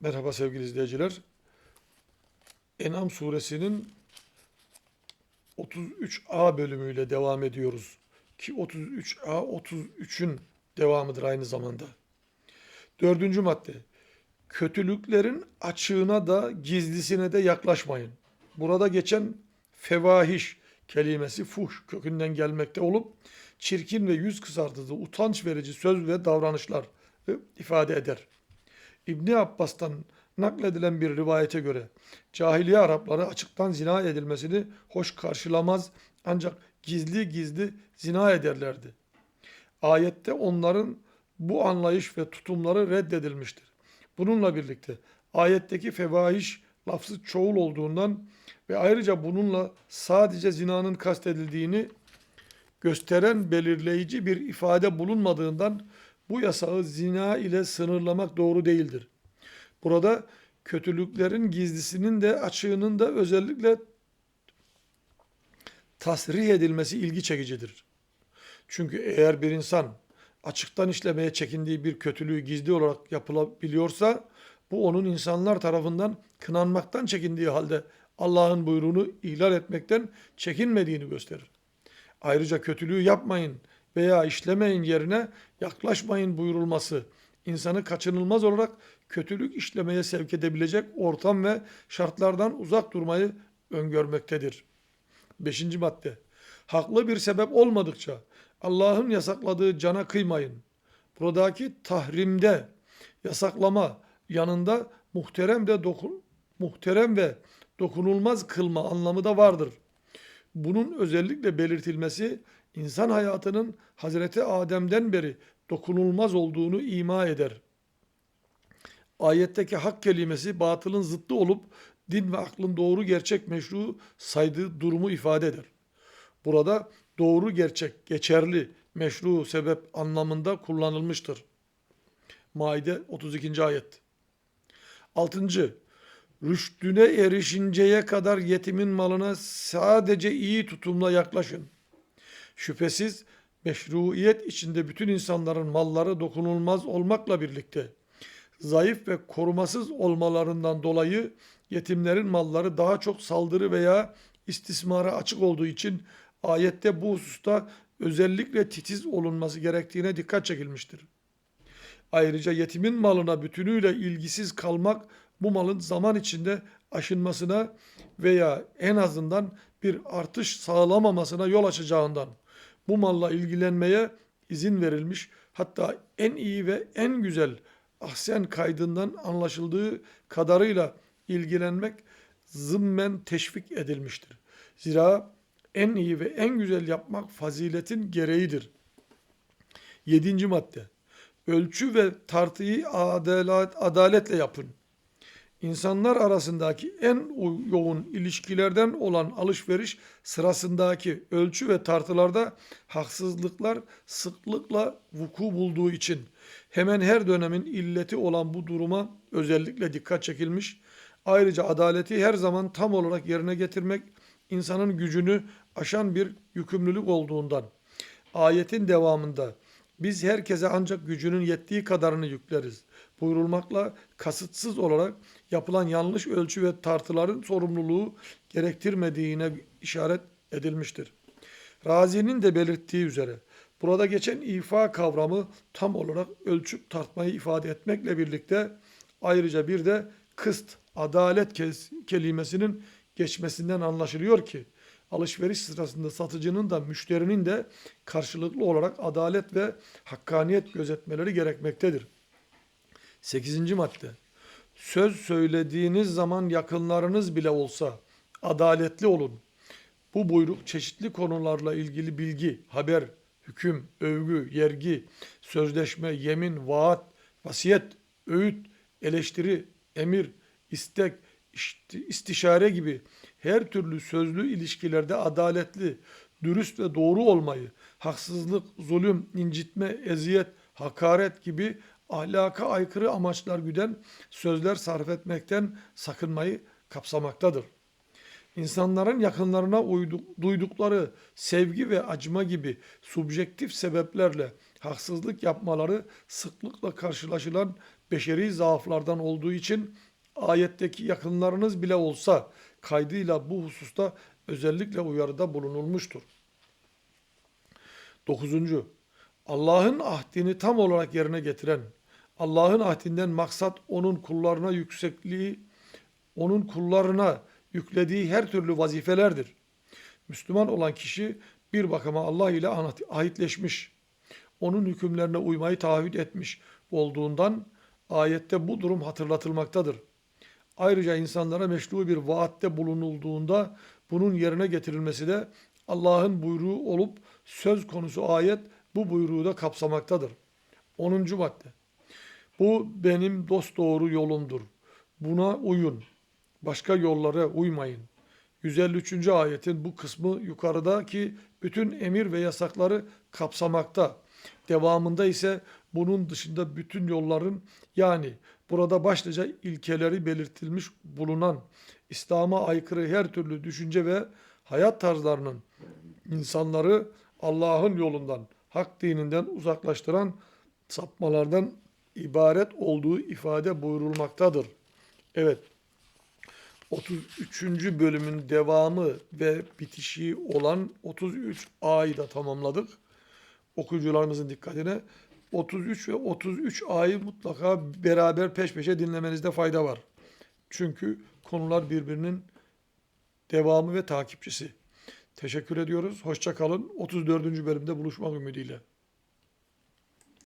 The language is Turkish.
Merhaba sevgili izleyiciler. En'am suresinin 33a bölümüyle devam ediyoruz. Ki 33a 33'ün devamıdır aynı zamanda. Dördüncü madde. Kötülüklerin açığına da gizlisine de yaklaşmayın. Burada geçen fevahiş kelimesi fuş kökünden gelmekte olup çirkin ve yüz kızartıcı, utanç verici söz ve davranışlar ifade eder. İbni Abbas'tan nakledilen bir rivayete göre cahiliye Arapları açıktan zina edilmesini hoş karşılamaz ancak gizli gizli zina ederlerdi. Ayette onların bu anlayış ve tutumları reddedilmiştir. Bununla birlikte ayetteki fevahiş lafzı çoğul olduğundan ve ayrıca bununla sadece zinanın kastedildiğini gösteren belirleyici bir ifade bulunmadığından bu yasağı zina ile sınırlamak doğru değildir. Burada kötülüklerin gizlisinin de açığının da özellikle tasrih edilmesi ilgi çekicidir. Çünkü eğer bir insan açıktan işlemeye çekindiği bir kötülüğü gizli olarak yapılabiliyorsa bu onun insanlar tarafından kınanmaktan çekindiği halde Allah'ın buyruğunu ihlal etmekten çekinmediğini gösterir. Ayrıca kötülüğü yapmayın veya işlemeyin yerine yaklaşmayın buyurulması insanı kaçınılmaz olarak kötülük işlemeye sevk edebilecek ortam ve şartlardan uzak durmayı öngörmektedir. Beşinci madde. Haklı bir sebep olmadıkça Allah'ın yasakladığı cana kıymayın. Buradaki tahrimde yasaklama yanında muhterem de dokun, muhterem ve dokunulmaz kılma anlamı da vardır. Bunun özellikle belirtilmesi insan hayatının Hazreti Adem'den beri dokunulmaz olduğunu ima eder. Ayetteki hak kelimesi batılın zıttı olup din ve aklın doğru gerçek meşru saydığı durumu ifade eder. Burada doğru gerçek, geçerli, meşru sebep anlamında kullanılmıştır. Maide 32. ayet. 6. Rüştüne erişinceye kadar yetimin malına sadece iyi tutumla yaklaşın. Şüphesiz meşruiyet içinde bütün insanların malları dokunulmaz olmakla birlikte zayıf ve korumasız olmalarından dolayı yetimlerin malları daha çok saldırı veya istismara açık olduğu için ayette bu hususta özellikle titiz olunması gerektiğine dikkat çekilmiştir. Ayrıca yetimin malına bütünüyle ilgisiz kalmak bu malın zaman içinde aşınmasına veya en azından bir artış sağlamamasına yol açacağından bu malla ilgilenmeye izin verilmiş. Hatta en iyi ve en güzel ahsen kaydından anlaşıldığı kadarıyla ilgilenmek zımmen teşvik edilmiştir. Zira en iyi ve en güzel yapmak faziletin gereğidir. Yedinci madde. Ölçü ve tartıyı adalet, adaletle yapın. İnsanlar arasındaki en yoğun ilişkilerden olan alışveriş sırasındaki ölçü ve tartılarda haksızlıklar sıklıkla vuku bulduğu için hemen her dönemin illeti olan bu duruma özellikle dikkat çekilmiş. Ayrıca adaleti her zaman tam olarak yerine getirmek insanın gücünü aşan bir yükümlülük olduğundan ayetin devamında biz herkese ancak gücünün yettiği kadarını yükleriz buyurulmakla kasıtsız olarak yapılan yanlış ölçü ve tartıların sorumluluğu gerektirmediğine işaret edilmiştir. Razi'nin de belirttiği üzere burada geçen ifa kavramı tam olarak ölçüp tartmayı ifade etmekle birlikte ayrıca bir de kıst, adalet kelimesinin geçmesinden anlaşılıyor ki alışveriş sırasında satıcının da müşterinin de karşılıklı olarak adalet ve hakkaniyet gözetmeleri gerekmektedir. 8. madde. Söz söylediğiniz zaman yakınlarınız bile olsa adaletli olun. Bu buyruk çeşitli konularla ilgili bilgi, haber, hüküm, övgü, yergi, sözleşme, yemin, vaat, vasiyet, öğüt, eleştiri, emir, istek, istişare gibi her türlü sözlü ilişkilerde adaletli, dürüst ve doğru olmayı, haksızlık, zulüm, incitme, eziyet, hakaret gibi ahlaka aykırı amaçlar güden sözler sarf etmekten sakınmayı kapsamaktadır. İnsanların yakınlarına uyduk, duydukları sevgi ve acıma gibi subjektif sebeplerle haksızlık yapmaları sıklıkla karşılaşılan beşeri zaaflardan olduğu için ayetteki yakınlarınız bile olsa kaydıyla bu hususta özellikle uyarıda bulunulmuştur. Dokuzuncu, Allah'ın ahdini tam olarak yerine getiren, Allah'ın ahdinden maksat onun kullarına yüksekliği, onun kullarına yüklediği her türlü vazifelerdir. Müslüman olan kişi bir bakıma Allah ile ahitleşmiş, onun hükümlerine uymayı taahhüt etmiş olduğundan ayette bu durum hatırlatılmaktadır. Ayrıca insanlara meşru bir vaatte bulunulduğunda bunun yerine getirilmesi de Allah'ın buyruğu olup söz konusu ayet bu buyruğu da kapsamaktadır. 10. madde. Bu benim dosdoğru yolumdur. Buna uyun. Başka yollara uymayın. 153. ayetin bu kısmı yukarıdaki bütün emir ve yasakları kapsamakta. Devamında ise bunun dışında bütün yolların yani burada başlıca ilkeleri belirtilmiş bulunan İslam'a aykırı her türlü düşünce ve hayat tarzlarının insanları Allah'ın yolundan, hak dininden uzaklaştıran sapmalardan ibaret olduğu ifade buyurulmaktadır. Evet. 33. bölümün devamı ve bitişi olan 33 A'yı da tamamladık. Okuyucularımızın dikkatine 33 ve 33 A'yı mutlaka beraber peş peşe dinlemenizde fayda var. Çünkü konular birbirinin devamı ve takipçisi. Teşekkür ediyoruz. Hoşça kalın. 34. bölümde buluşmak ümidiyle.